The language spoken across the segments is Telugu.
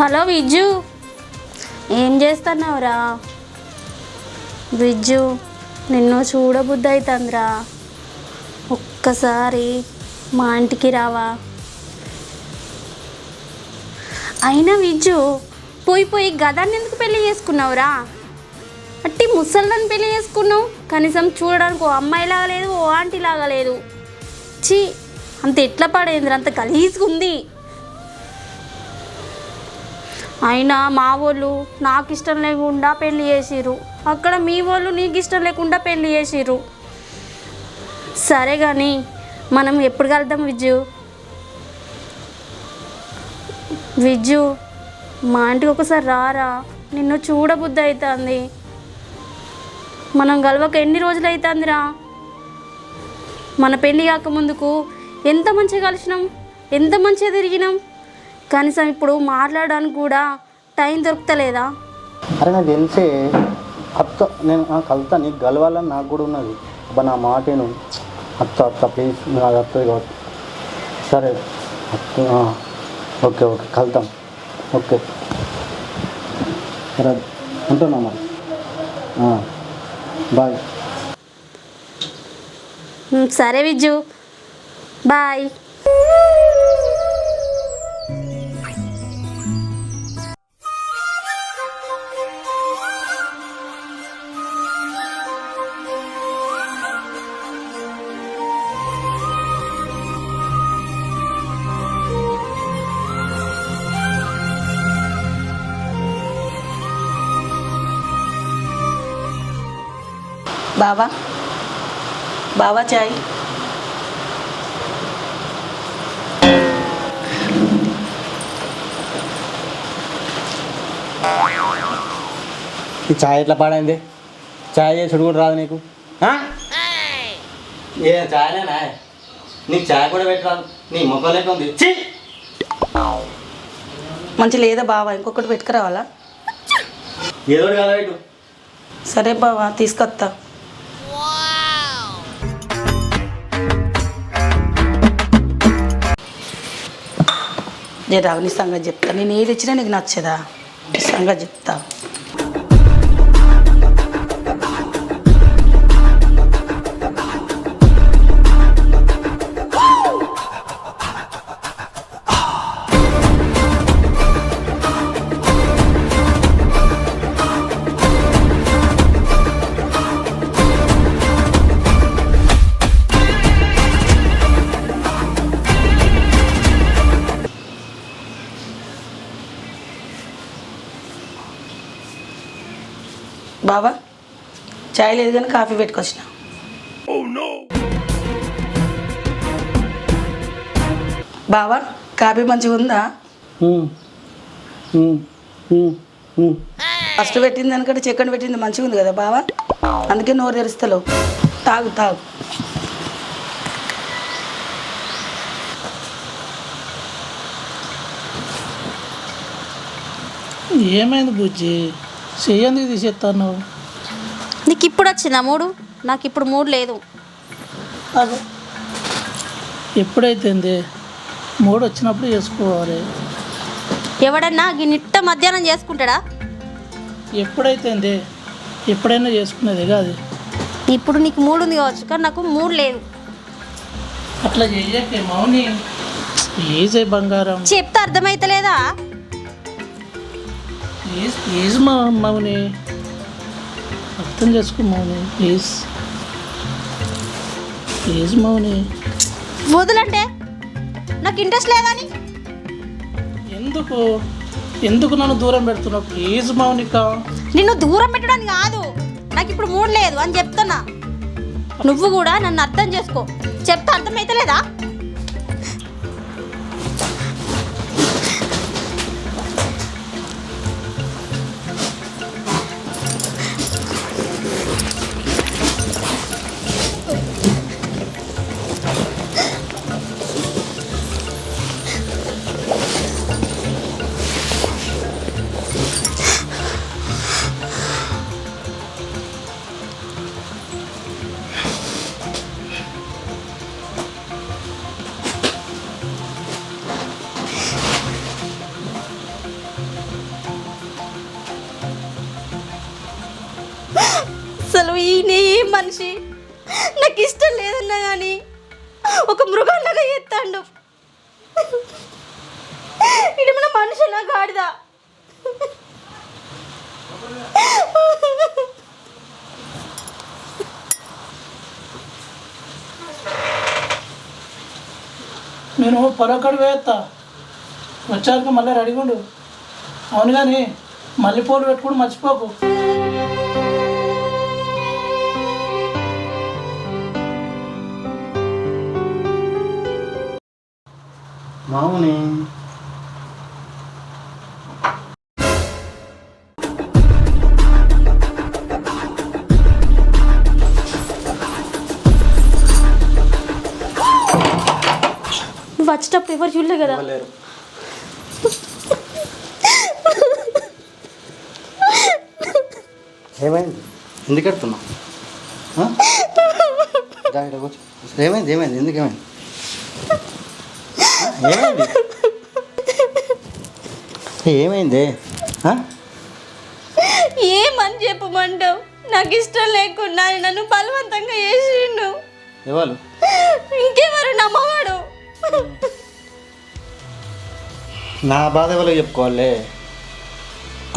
హలో విజ్జు ఏం చేస్తున్నావురా? విజ్జు నిన్ను చూడబుద్ధి అవుతుందిరా ఒక్కసారి మా ఇంటికి రావా. అయినా విజ్జు పోయి పోయి గదాన్ని ఎందుకు పెళ్ళి చేసుకున్నావురా? అట్టి ముసళ్ళని పెళ్ళి చేసుకున్నావు? కనీసం చూడడానికి ఓ అమ్మాయిలాగా లేదు ఓ ఆంటీ లాగా లేదు. చీ అంత ఎట్లా పడేంద్ర? అంత గలీజ్గా ఉంది అయినా మా వాళ్ళు నాకు ఇష్టం లేకుండా పెళ్ళి చేసిరు అక్కడ మీ వాళ్ళు నీకు ఇష్టం లేకుండా పెళ్ళి చేసిరు సరే కానీ మనం ఎప్పుడు కలుద్దాం విజ్జు విజ్జు మా ఇంటికి ఒకసారి రారా? నిన్ను చూడబుద్ధి అవుతుంది మనం కలవక ఎన్ని రోజులు అవుతుందిరా మన పెళ్ళి కాకముందుకు ఎంత మంచిగా కలిసినాం? ఎంత మంచిగా తిరిగినాం? కనీసం ఇప్పుడు మాట్లాడడానికి కూడా టైం దొరుకుతలేదా? అరే నాకు తెలిసే అత్త నేను కలుతా నీకు గలవాలని నాకు కూడా ఉన్నది. అబ్బా నా మాటను. అత్త అత్త ప్లీజ్ నాకు అత్తది కావచ్చు. సరే అత్త ఓకే ఓకే కలుతాం ఓకే. సరే ఉంటున్నా మరి? బాయ్. సరే విజ్జు బాయ్. బావా? బావా చాయ్. ఈ ఛాయ్ ఎట్లా పాడైంది? ఛాయ్ చేసుడు కూడా రాదు నీకు? ఏ ఛాయ్లేనా నీకు ఛాయ్ కూడా పెట్టరాదు. నీ ముఖం లెక్క ఉంది! మంచి లేదా బావా? ఇంకొకటి పెట్టుకురావాలా? ఏదో సరే బావా తీసుకొస్తా. నేను రావు నీ సంగతి చెప్తా. నేను ఏది ఇచ్చినా నీకు నచ్చదా? నీ సంగతి చెప్తా. బావా చాయ్ లేదు కానీ కాఫీ పెట్టుకొచ్చిన. బావా కాఫీ మంచిగా ఉందా. ఫస్ట్ పెట్టింది దానికంటే చికెన్ పెట్టింది మంచిగా ఉంది కదా బావా? అందుకే నోరు తెరుస్తలేవు. తాగు తాగు. ఏమైంది బుజ్జి? చెయ్యందుకు తీసేస్తాను నీకు ఇప్పుడు వచ్చిందా మూడు? నాకు ఇప్పుడు మూడు లేదు. అదే. ఎప్పుడైతుంది? మూడు వచ్చినప్పుడు చేసుకోవాలి. ఎవడన్నా నిట్ట మధ్యాహ్నం చేసుకుంటాడా? ఎప్పుడైతుంది? ఎప్పుడైనా చేసుకునేది కాదు. ఇప్పుడు నీకు మూడు ఉంది కావచ్చు కానీ నాకు మూడు లేదు. అట్లా చెయ్యకే మౌని. ప్లీజ్ బంగారం. చెప్తే అర్థమైతలేదా? ప్లీజ్ ప్లీజ్ మా మౌని అర్థం చేసుకో మౌని ప్లీజ్. ప్లీజ్ మౌని వదులంటే? నాకు ఇంట్రెస్ట్ లేదని ఎందుకు? ఎందుకు నన్ను దూరం పెడుతున్నావు? ప్లీజ్ మౌనిక నిన్ను దూరం పెట్టడానికి కాదు. నాకు ఇప్పుడు మూడు లేదు అని చెప్తున్నా. నువ్వు కూడా నన్ను అర్థం చేసుకో. చెప్తే అర్థమైతలేదా? నేను పొలక్కడి వేస్తా. వచ్చాక మళ్ళీ రెడీగా ఉండు. అవును కానీ మల్లెపూలు పెట్టుకుని మర్చిపోకు. మామూని వచ్చేటప్పుడు ఎవరు చూడలే కదా? ఏమైంది? ఎందుకు ఎడుతున్నావు ఏమైంది ఏమైంది? ఎందుకు ఏమైంది? ఏమైంది? ఏమైంది? ఏమని చెప్పమంటావు? నాకు ఇష్టం లేకుండా నన్ను బలవంతంగా చేసిండు. ఎవరు? ఇంకెవరు నమ్మవాడు? నా బాధ ఎవరికి చెప్పుకోవాలి.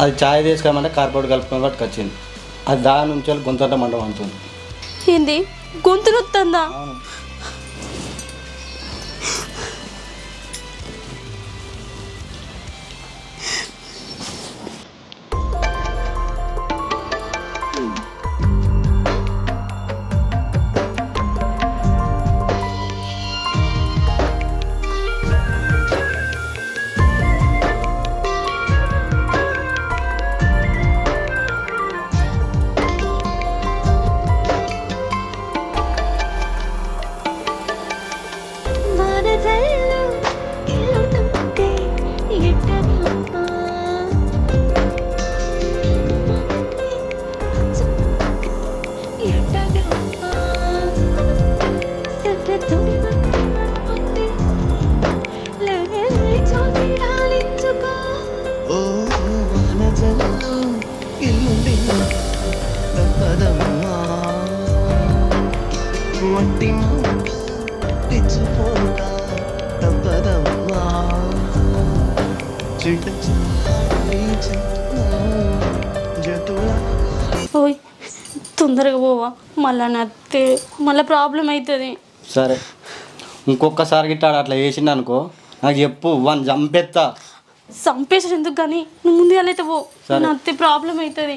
అది ఛాయ్ తీసుకురామంటే కార్పొరేట్ కలుపుకొని పట్టుకొచ్చింది అది దాని నుంచి వెళ్ళి గొంతంట మండం అంటుంది ఏంది? గొంతు నొత్తందా? ఓయ్ తొందరగా పోవా. మళ్ళా నత్తే మళ్ళీ ప్రాబ్లం అవుతుంది సరే. ఇంకొకసారి గిట్టాడు అట్లా చేసిండు అనుకో నాకు చెప్పు వన్ చంపెత్తా. చంపేసాడు ఎందుకు కానీ? నువ్వు ముందుగా అయితే పో. సరే. నత్తే ప్రాబ్లం అవుతుంది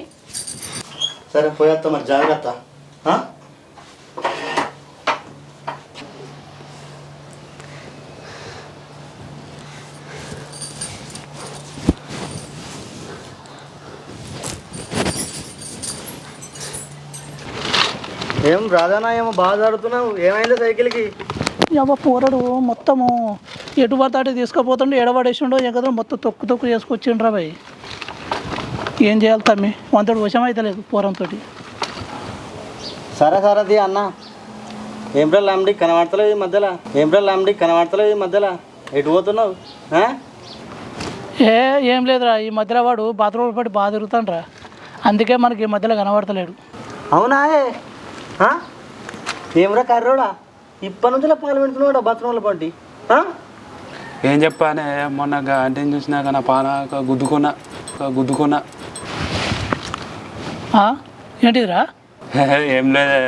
సరే పోయేస్తా మరి జాగ్రత్త. ఆ? ఏం రాధానా ఏమో బాగా జరుగుతున్నావు ఏమైంది సైకిల్కి? అవ్వ పోరడు మొత్తము ఎటు పడితే అటు తీసుకుపోతుండే ఎడబడేసిండో ఎగదో మొత్తం తొక్కు తొక్కు చేసుకొచ్చిండ్రా భయ్ ఏం చేయాలి తమ్మి? వంతడు వశం అయితే లేదు పోరంతో సరే సరేది అన్న. ఏం లాంబడి కనబడతలేవు ఈ మధ్యలో? ఏం లాంబడి కనబడతలేవు ఈ మధ్యలో? ఎటు పోతున్నావు? ఏ ఏం లేదురా. ఈ మధ్యలో వాడు బాత్రూంలో పడి బాగా తిరుగుతాండ్రా. అందుకే మనకి ఈ మధ్యలో కనబడతలేడు. అవునా? ఏమ్రా కర్రోడా? ఇప్పటి నుంచి పాలు పెడుతున్నాడు బాత్రూంలో పట్టి ఆ? ఏం చెప్పానే మొన్న అంటిని చూసినాక నా పాన ఒక గుద్దుకున్నా గుద్దుకున్నా. ఆ? ఏంటిదిరా? ఏం లేదే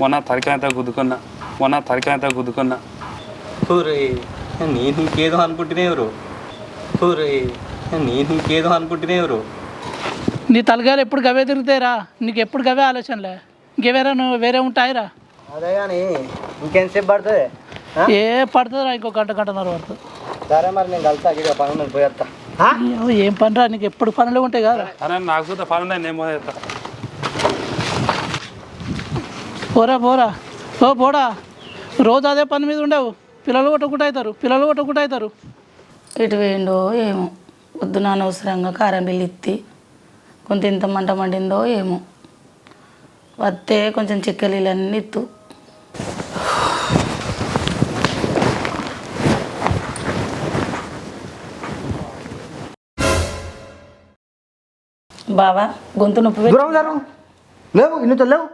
మొన్న తలకాయంతా గుద్దుకున్నా మొన్న తలకాయంతా గుద్దుకున్నా. ఊరే నేను ఇంకేదో అనుకుంటున్నావు ఊరే నేను ఇంకేదో అనుకుంటున్నావు నీ తలగాలు ఎప్పుడు గవే తిరుగుతాయిరా? నీకు ఎప్పుడు గవే ఆలోచనలే? ఇంకేవేరా నువ్వు వేరే ఉంటాయిరా? అదే కానీ ఇంకెంతసేపు పడుతుంది? ఏ పడుతుందిరా ఇంకో గంట గంటన్నర పడుతుంది సరే మరి నేను కలిసి అక్కడ పని ఉన్నది పోయేస్తా ఏం పనిరా నీకు ఎప్పుడు పనులు ఉంటాయి కదా? అరే నాకు కూడా పని ఉంది, నేను పోరా పోరా. ఓ పోడా. రోజు అదే పని మీద ఉండవు. పిల్లలు కొట్టుకుంటూ అవుతారు పిల్లలు కొట్టుకుంటూ అవుతారు. ఎటు వేయండో ఏమో పొద్దున అనవసరంగా కారం బిల్లు ఇత్తి కొంత ఇంత మంట మండిందో ఏమో. వస్తే కొంచెం చిక్కలీలన్నీ ఇత్తు. బావా గొంతు నొప్పి దూరం లేవు ఇన్నితో లేవు.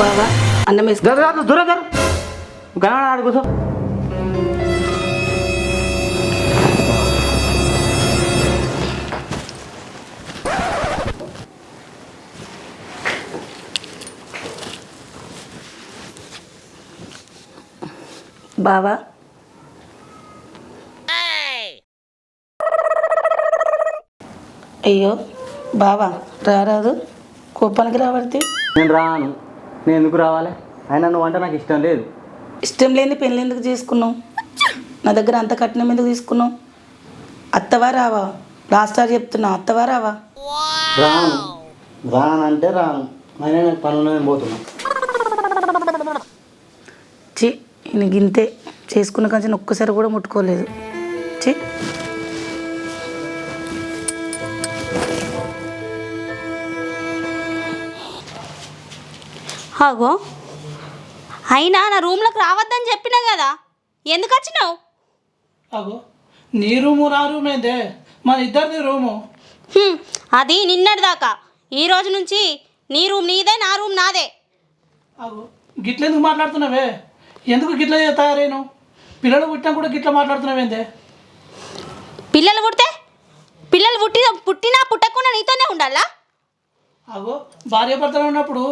బావా అన్నం వేసుకో. దూరం గణాడు ఆడు కూర్చో. బావా. అయ్యో బావా రారాదు. కోపానికి రాబడితే నేను రాను. నేను ఎందుకు రావాలి? అయినా నువ్వు అంటే నాకు ఇష్టం లేదు. ఇష్టం లేని పెళ్ళి ఎందుకు చేసుకున్నావు? నా దగ్గర అంత కట్నం ఎందుకు తీసుకున్నావు? అత్తవా రావా? లాస్ట్ సార్ చెప్తున్నా అత్తవా రావా? రాను. రాను అంటే రాను. అయినా నాకు పని ఉన్నది నేను గింతే చేసుకున్న కంచెని ఒక్కసారి కూడా ముట్టుకోలేదు. చి అగో అయినా నా రూమ్లోకి రావద్దని చెప్పినా కదా? ఎందుకు వచ్చినావు? అగో నీ రూము నా రూమ్ ఏందే మన ఇద్దరిది రూము. హ్మ్, అది నిన్నటి దాకా ఈ రోజు నుంచి నీ రూమ్ నీదే నా రూమ్ నాదే. అగో గిట్ల ఎందుకు మాట్లాడుతున్నావే? ఎందుకు గిట్ల తయారైను పిల్లలు పుట్టినా కూడా గిట్ల మాట్లాడుతున్నావేందే? పిల్లలు పుడితే? పిల్లలు పుట్టి పుట్టినా పుట్టకుండా నీతోనే ఉండాలా? అగో భార్య భర్తలు ఉన్నప్పుడు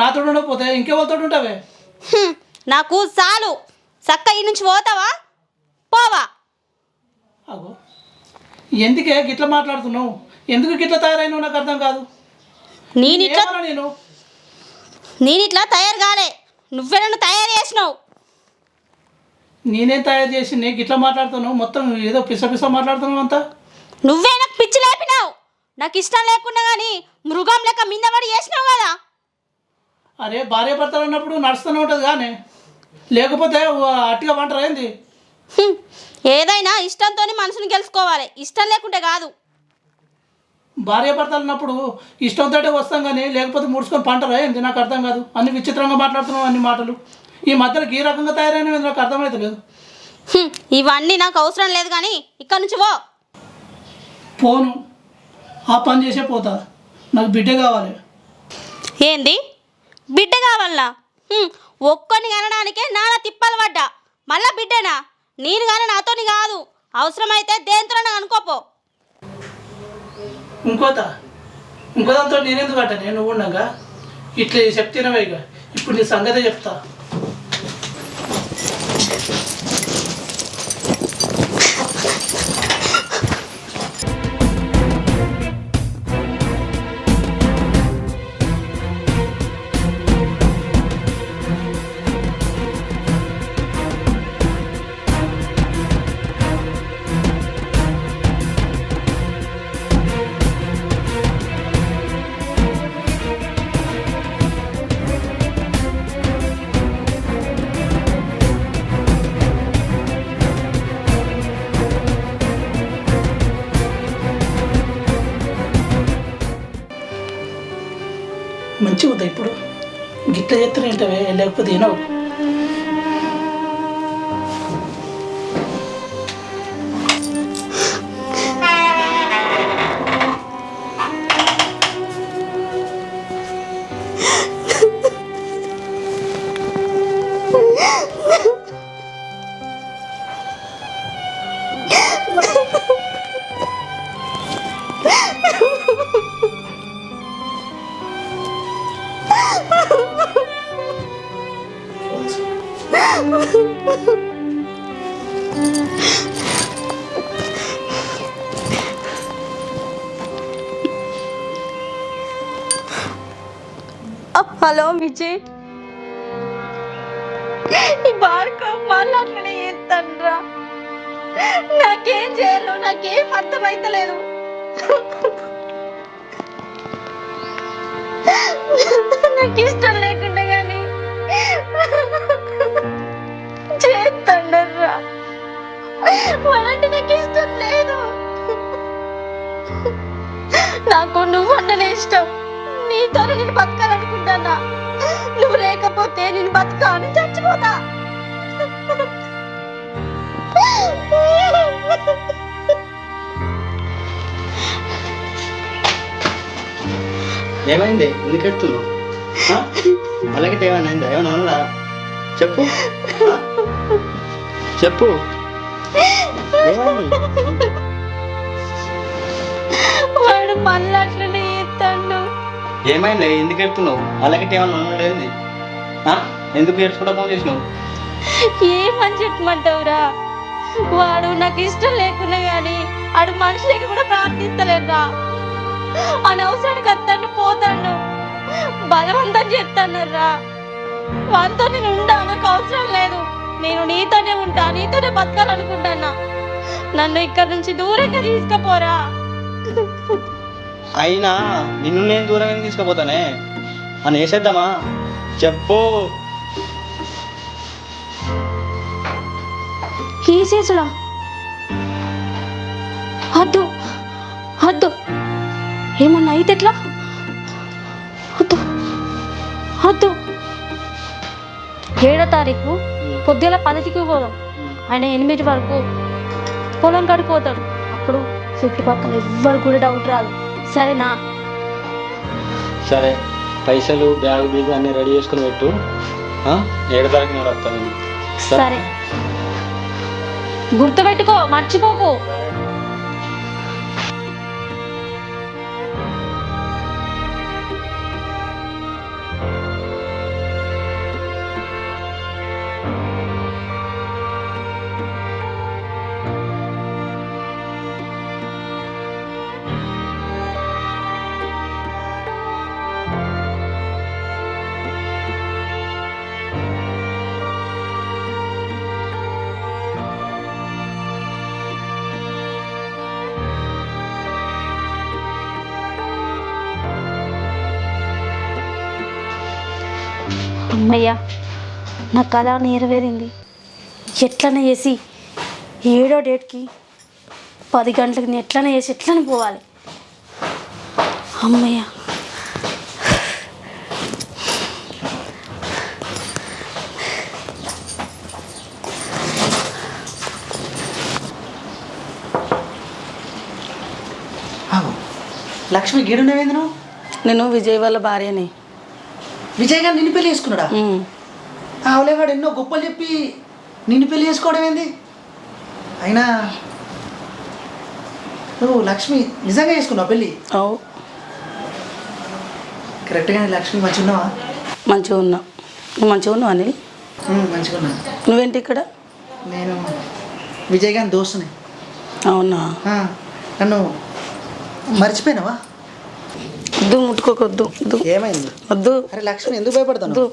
నాతో ఉండకపోతే ఇంకెవరితో ఉంటావే? హ్మ్, నాకు చాలు. చక్క ఈ నుంచి పోతావా? పోవా. అగో ఎందుకే గిట్ల మాట్లాడుతున్నావు? ఎందుకు గిట్ల తయారైనావు నాకు అర్థం కాదు. నేను ఇట్లా ఏమన్నా నేను? నేను ఇట్లా తయారు కాలే. నువ్వే నన్ను తయారు చేసినావు. నేనేం తయారు చేసి నీకు గిట్ల మాట్లాడుతున్నావు మొత్తం ఏదో పిస పిస మాట్లాడుతున్నావు అంతా? నువ్వే నాకు పిచ్చి లేపినావు. నాకు ఇష్టం లేకుండా కానీ మృగం లెక్క మిందపడి చేసినావు కదా. అరే భార్య భర్తలు ఉన్నప్పుడు నడుస్తూనే ఉంటుంది కానీ. లేకపోతే అట్టిగా వంటరా ఏంది? హ్మ్, ఏదైనా ఇష్టంతో మనసుని గెలుచుకోవాలి. ఇష్టం లేకుంటే కాదు. భార్య భర్తలు ఉన్నప్పుడు ఇష్టంతో వస్తాం కానీ లేకపోతే ముడుచుకొని పంటరా ఏంది? నాకు అర్థం కాదు. అన్ని విచిత్రంగా మాట్లాడుతున్నావు అన్ని మాటలు. ఈ మధ్యలో ఈ రకంగా తయారైనవి నాకు అర్థమవుతలేదు హ్మ్, ఇవన్నీ నాకు అవసరం లేదు కానీ ఇక్కడ నుంచి పో. పోను. ఆ పని చేసే పోతా. నాకు బిడ్డ కావాలి. ఏంది? బిడ్డ కావాలనా ఒక్కని కనడానికే నాన్న తిప్పలు పడ్డా. మళ్ళా బిడ్డనా? నేను కానీ నాతోని కాదు. అవసరమైతే దేంతో అనుకోపో. ఇంకోత. ఇంకో దాంతో నేనెందుకు అంట నేను ఉండగా. ఇట్లా చెప్తినవే ఇక. ఇప్పుడు నీ సంగతే చెప్తా. ఏంటవే లేకపోతే నాకు ఇష్టం లేకుండా కానీ చేస్తాడర్రా. వాళ్ళంటే నాకు ఇష్టం లేదు. నాకు నువ్వంటనే ఇష్టం. నీతో నేను బతకాలనుకుంటానా? నువ్వు లేకపోతే నేను బతకాను చచ్చిపోతా. ఏమైంది? ఎందుకు అలాగే ఏమైనా ఏమైనా ఉన్నదా చెప్పు? చెప్పు. ఏమైంది? వాడు మళ్ళీ అట్లనే ఏమైంది? ఎందుకు ఎడుతున్నావు అలాగే ఏమైనా ఉండలేదు ఎందుకు ఏడ్చుకుంటా ఫోన్ చేసినావు? ఏమని చెప్పమంటావురా? వాడు నాకు ఇష్టం లేకున్నా కానీ ఆడు మనుషులకి కూడా ప్రార్థిస్తలేదురా అనవసరానికి అత్తాను పోతాడు. బలవంతం చేస్తానరా వాడితో నేను ఉండా నాకు అవసరం లేదు. నేను నీతోనే ఉంటా నీతోనే బతకాలనుకుంటానా? నన్ను ఇక్కడ నుంచి దూరంగా తీసుకుపోరా. అయినా నిన్ను నేను దూరం తీసుకుపోతానే? అని వేసేద్దామా చెప్పు. తీసేసుడా వద్దు వద్దు ఏమన్నా అయితే ఎట్లా? వద్దు. ఏడో తారీఖు పొద్దుల పదిటికి పోదాం. ఆయన ఎనిమిది వరకు పొలం కడిపోతాడు అప్పుడు చుట్టుపక్కల ఎవ్వరు కూడా డౌట్ రాదు. సరేనా? సరే. పైసలు బ్యాగ్ బీగు అన్ని రెడీ చేసుకుని పెట్టు? ఏడు తారీఖు నేను. వస్తాను సరే. గుర్తుపెట్టుకో మర్చిపోకు. అమ్మయ్యా నా కళ నెరవేరింది. ఎట్లనే వేసి ఏడో డేట్కి పది గంటలకు నేను ఎట్లనే వేసి ఎట్లనే పోవాలి? అమ్మయ్య. లక్ష్మి నువ్వు? నేను విజయ్ వాళ్ళ భార్యని. విజయ్ గారు నిన్ను పెళ్ళి చేసుకున్నాడా? ఉమ్. ఆవులేవాడు ఎన్నో గొప్పలు చెప్పి నిన్ను పెళ్ళి చేసుకోవడం ఏంది? అయినా నువ్వు లక్ష్మి నిజంగా చేసుకున్నావు పెళ్ళి అవు. కరెక్ట్గానే లక్ష్మి మంచిగా ఉన్నావా? మంచిగా ఉన్నా. నువ్వు మంచిగా ఉన్నావు అనిల్? ఉమ్, మంచిగా ఉన్నా. నువ్వేంటి ఇక్కడ? నేను విజయ్ గారి దోస్తుని. అవునా? నన్ను మర్చిపోయినావా? వద్దు ముట్టుకోకొద్దు వద్దు. ఏమైంది? వద్దు. అరే లక్ష్మి ఎందుకు భయపడతాను వద్దు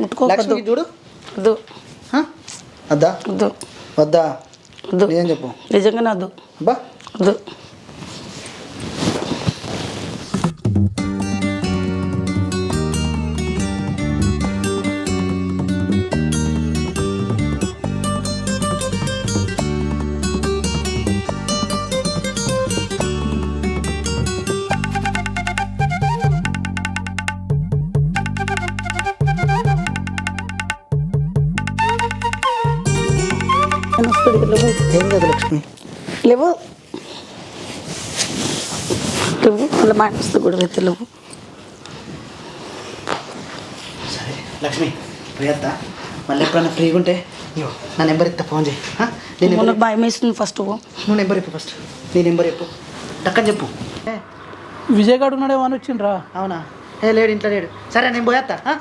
ముట్టుకోకొద్దు. చూడు. వద్దు? వద్దా? వద్దు. వద్దా? వద్దు. నిజం చెప్పు? నిజంగానే వద్దు. బా వద్దు. ఏం కాదు లక్ష్మి? లేవు. లేవు. మళ్ళీ మా వస్తుంది కూడా అయితే లేవు. సరే లక్ష్మి ప్రియత్త మళ్ళీ ఎప్పుడైనా ఫ్రీగా ఉంటే నా నెంబర్ ఇస్తా ఫోన్ చేయి. ఆ? నీ నెంబర్ నాకు భయం వేస్తుంది ఫస్ట్ నువ్వు నెంబర్ చెప్పు ఫస్ట్ నీ నెంబర్ చెప్పు టక్కని చెప్పు. విజయ్ గారు ఉన్నాడేమో అని వచ్చిండ్రా. అవునా? ఏ లేడు ఇంట్లో లేడు. సరే నేను పోయేస్తా ఆ?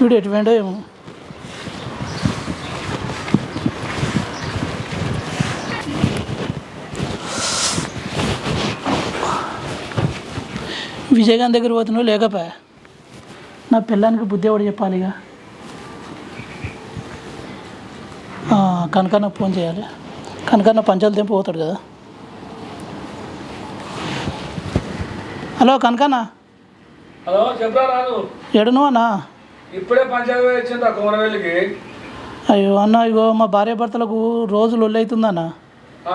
వీడు ఎటువంటి ఏమో. విజయగాంధ్ దగ్గర పోతున్నావు లేకపోయా? నా పిల్లానికి బుద్ధి ఎవడు చెప్పాలి ఇక ఆ, కనకన్న ఫోన్ చేయాలి. కనకన్న పంచాలు తెంపు పోతాడు కదా. హలో కనకన్న? హలో చెప్పరా అన్నా? ఇప్పుడే పంచాయతీ వచ్చిందా అయ్యో అన్న ఇగో మా భార్య భర్తలకు రోజు లొల్లి అవుతుందన్న. ఆ,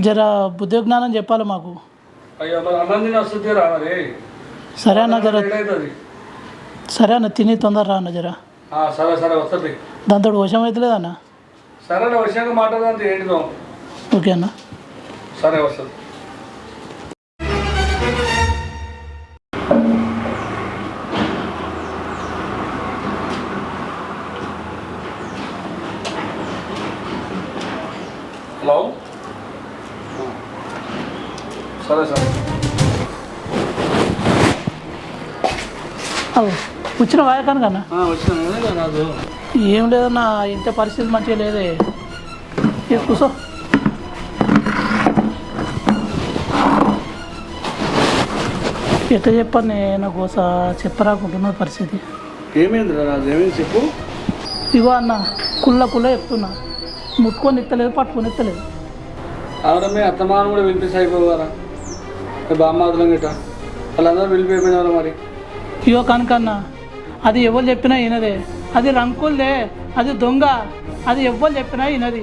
జర బుద్ధి జ్ఞానం చెప్పాలి మాకు. అయ్యో మరి అన్నం తిని వస్తుంది రా మరి. సరే అన్న జర. సరే అన్న తిని తొందర రా అన్న జర. సరే సరే వస్తుంది. దాంతో వశం అవుతలేదన్న సరే విషయంగా మాట్లాడదాం ఏంటిదో. ఓకే అన్న. సరే వస్తుంది. వచ్చిన వాయకాను కన్నా. రాదు ఏం లేదన్నా ఇంత పరిస్థితి మంచిగా లేదే. కూర్చో ఎట్లా చెప్పాను నేను కోస? చెప్పరాకుంటున్న పరిస్థితి. ఏమైంది రాదు ఏమైంది చెప్పు. ఇగో అన్న కుల్ల కుల్ల చెప్తున్నా. ముట్టుకొని ఎత్తలేదు పట్టుకొని ఎత్తలేదు. అవునా మీ అత్తమానం కూడా పిలిపిస్తే అయిపోవారా బామ్మాదులం గిట్ట? వాళ్ళందరూ పిలిపిపోయినారు మరి. ఇగో కనుకన్న అది ఎవరు చెప్పినా ఈయనదే అది రంకుల్దే అది దొంగ అది ఎవ్వరు చెప్పినా ఈయనది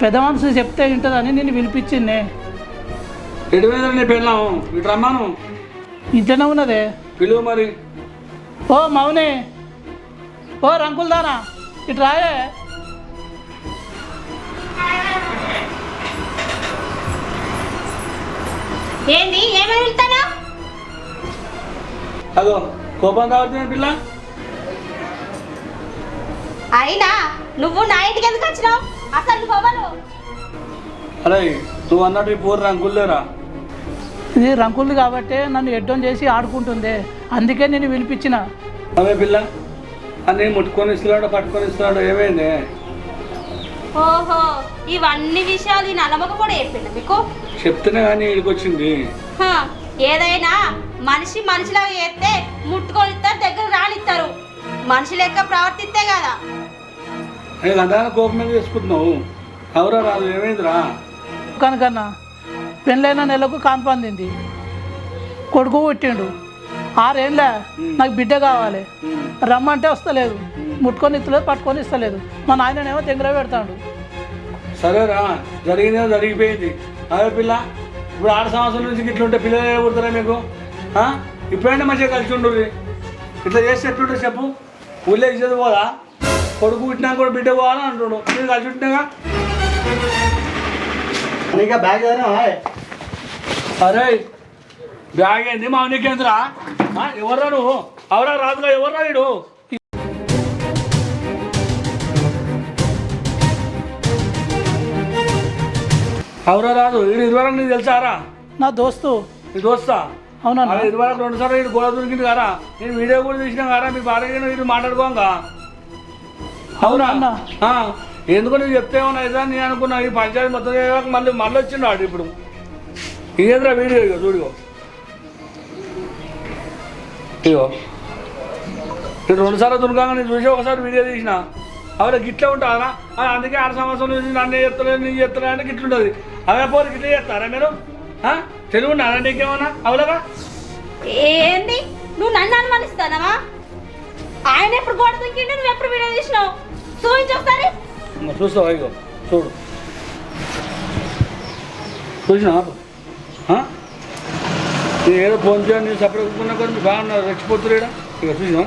పెద్ద మనుషులు చెప్తే వింటుందని నేను పిలిపించిందే ఎటు మీద నీ పెళ్ళాము ఇటు రమ్మాను. ఇంట్లోనే ఉన్నదే. పిలువు మరి. ఓ మౌని ఓ రంకుల్ దానా ఇటు రాయే. ఏంది ఏమని వెళ్తానా? అదో. కోపం కావచ్చు పిల్ల? అయినా నువ్వు నా ఇంటికి ఎందుకు వచ్చినావు? అసలు నువ్వు ఎవరు? అరే నువ్వు అన్నట్టు ఈ పూర్ర అంకుల్లేరా ఇది రంకుల్ది కాబట్టి నన్ను ఎడ్డం చేసి ఆడుకుంటుంది. అందుకే నేను పిలిపించిన అవే పిల్ల? అన్నీ ముట్టుకొని ఇస్తున్నాడు పట్టుకొని ఇస్తున్నాడు ఏమైంది? ఓహో ఇవన్నీ విషయాలు ఈ నలమక కూడా చెప్పిండు మీకు? చెప్తేనే కానీ ఇక్కడికి వచ్చింది. హ, ఏదైనా మనిషి మనిషిలాగా చేస్తే ముట్టుకొని ఇస్తారు దగ్గర రానిస్తారు. మనిషి లెక్క ప్రవర్తిస్తే కదా. అందాక కోపం మీద వేసుకుంటున్నావు ఎవరా రాదు ఏమైందిరా? కనుకన్నా పెళ్ళైన నెలకు కాన్పందింది కొడుకు పుట్టిండు. ఆరేళ్ళ నాకు బిడ్డ కావాలి. రమ్మంటే వస్తలేదు. ముట్టుకొని ఇస్తలేదు పట్టుకొని ఇస్తలేదు. మా నాయననేమో దగ్గర పెడతాడు. సరేరా జరిగిందేమో జరిగిపోయింది. అదే పిల్ల ఇప్పుడు ఆరు సంవత్సరాల నుంచి ఇట్లా ఉంటే పిల్లలు ఏ పుడతారా మీకు? ఆ? ఇప్పుడైనా మంచిగా కలిసి ఉండుర్రి ఇట్లా చేస్తే ఎట్లుంటే చెప్పు? ఊళ్ళో ఇచ్చేది పోదా? కొడుకు పుట్టినా కూడా బిడ్డ పోవాలని అంటుడు. మీరు కలిసి ఉంటున్నాగా నీకు బ్యాగ్ అరే బ్యాగ్ ఏంది? మా నీకేంద్రా ఎవర్రా నువ్వు? అవరా రాదుగా ఎవర్రా వీడు? అవరా రాదు. వీడు ఇదివరకు నీకు తెలుసారా? నా దోస్తు. నీ దోస్తా? అదే ఇదివరకు రెండు సార్లు వీడు గోడ దొరికింది కదా నేను వీడియో కూడా చూసినా కదా మీ భార్య వీడు మాట్లాడుకోంగా. అవునా? అవునా? ఎందుకు నువ్వు చెప్తే ఏమన్నా ఇదా నేను అనుకున్నా. ఈ పంచాయతీ మొత్తం మళ్ళీ మళ్ళీ వచ్చిండు వాడు ఇప్పుడు. ఇదేంద్రా వీడియో ఇగో చూడిగో ఇగో. నేను రెండు సార్లు దుర్గాగా నేను చూసి ఒకసారి వీడియో తీసిన. అవే గిట్లే ఉంటారా? ఆ, అందుకే ఆరు సంవత్సరం నుంచి నన్ను చెప్తలేదు నేను చెప్తలేదు అంటే గిట్లుంటుంది. అవే పోరు గిట్లే చేస్తారా మీరు? తెలుగు ఉన్నారా నీకేమన్నా? అవులగా ఏంది? నువ్వు నన్ను అనుమానిస్తానవా? ఆయన ఎప్పుడు గోడ దుంకిండు నువ్వు ఎప్పుడు వీడియో తీసినావు? చూపించు ఒకసారి. ఇంకా చూస్తావా? ఇగో చూడు. చూసినా నేను ఏదో ఫోన్ చేయండి సపరేట్ కొనుక్కున్నా కానీ బాగున్నారు రెచ్చిపోతురు ఇక చూసినా